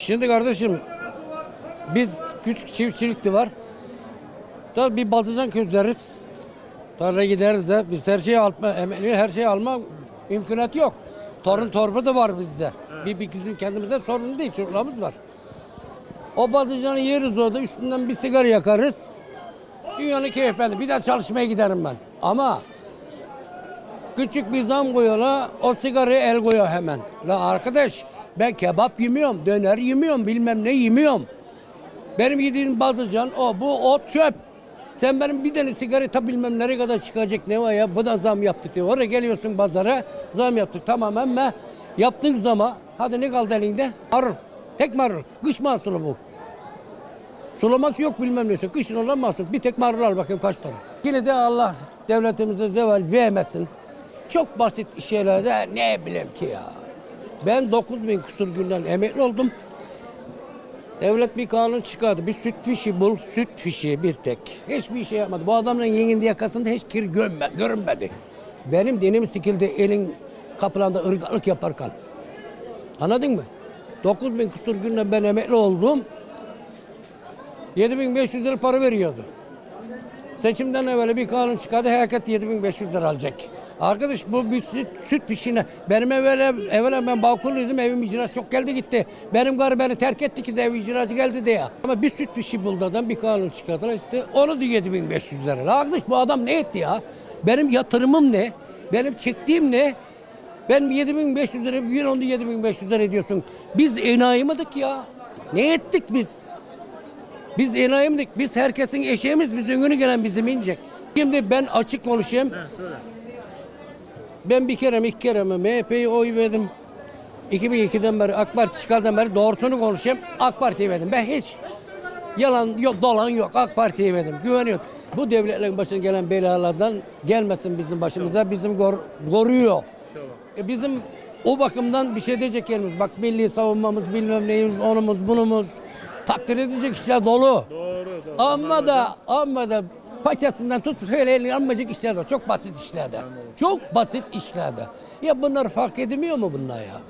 Şimdi kardeşim biz küçük çiftçilikli var. Da bir baltıcan közleriz. Tarlaya gideriz de biz her şeyi alma, emekli her şeyi alma imkaniyet yok. Torun torba da var bizde. Bir, bir bizim kendimize sorun değil, çocuklarımız var. O baltıcanı yeriz orada, üstünden bir sigara yakarız. Dünyanın keyifli. Bir daha çalışmaya giderim ben. Ama küçük bir zam koyuyorlar, o sigarayı el koyuyor hemen. La arkadaş ben kebap yemiyorum, döner yemiyorum, bilmem ne yemiyorum. Benim yediğim baldıcan o, bu ot çöp. Sen benim bir tane sigara ta bilmem nereye kadar çıkacak ne var ya bu da zam yaptık diyor. Oraya geliyorsun pazara zam yaptık tamam ama yaptığın zaman hadi ne kaldı elinde? Marul. Tek marul. Kış mahsulü bu. Sulaması yok bilmem neyse. Kışın olan mahsul. Bir tek marul al bakayım kaç para. Yine de Allah devletimize zeval vermesin. Çok basit şeylerde ne bileyim ki ya. Ben 9 bin küsur günden emekli oldum. Devlet bir kanun çıkardı. Bir süt fişi bul, süt fişi bir tek. Hiçbir şey yapmadı. Bu adamın yengin yakasında hiç kir görme, görünmedi. Benim dinim sikildi elin kapılarında ırgatlık yaparken. Anladın mı? 9 bin küsur günden ben emekli oldum. 7500 lira para veriyordu. Seçimden evvel bir kanun çıkardı. Herkes 7500 lira alacak. Arkadaş bu bir süt, süt pişine. Benim evvel, evvel ben balkonluydum. Evim icra çok geldi gitti. Benim karı beni terk etti ki de ev icracı geldi diye. Ama bir süt pişi buldu adam bir kanun çıkardılar. İşte onu da 7500 lira. Arkadaş bu adam ne etti ya? Benim yatırımım ne? Benim çektiğim ne? Ben 7500 lira, bir onu 7500 lira ediyorsun. Biz enayi miydik ya? Ne ettik biz? Biz enayi miydik? Biz herkesin eşeğimiz, biz önünü gelen bizim inecek. Şimdi ben açık konuşayım. Ben bir kere mi iki kere mi MHP'ye oy verdim. 2002'den beri AK Parti çıkardan beri doğrusunu konuşayım. AK Parti'ye verdim. Ben hiç yalan yok, dolan yok. AK Parti'ye verdim. Güveniyorum. Bu devletlerin başına gelen belalardan gelmesin bizim başımıza. Bizim gor- koruyor. E bizim o bakımdan bir şey diyecek yerimiz. Bak milli savunmamız, bilmem neyimiz, onumuz, bunumuz. Takdir edecek işler dolu. Doğru, doğru. Ama da ama da paçasından tut şöyle elini almayacak işler var. Çok basit işlerde. Çok basit işlerde. Ya bunlar fark edemiyor mu bunlar ya?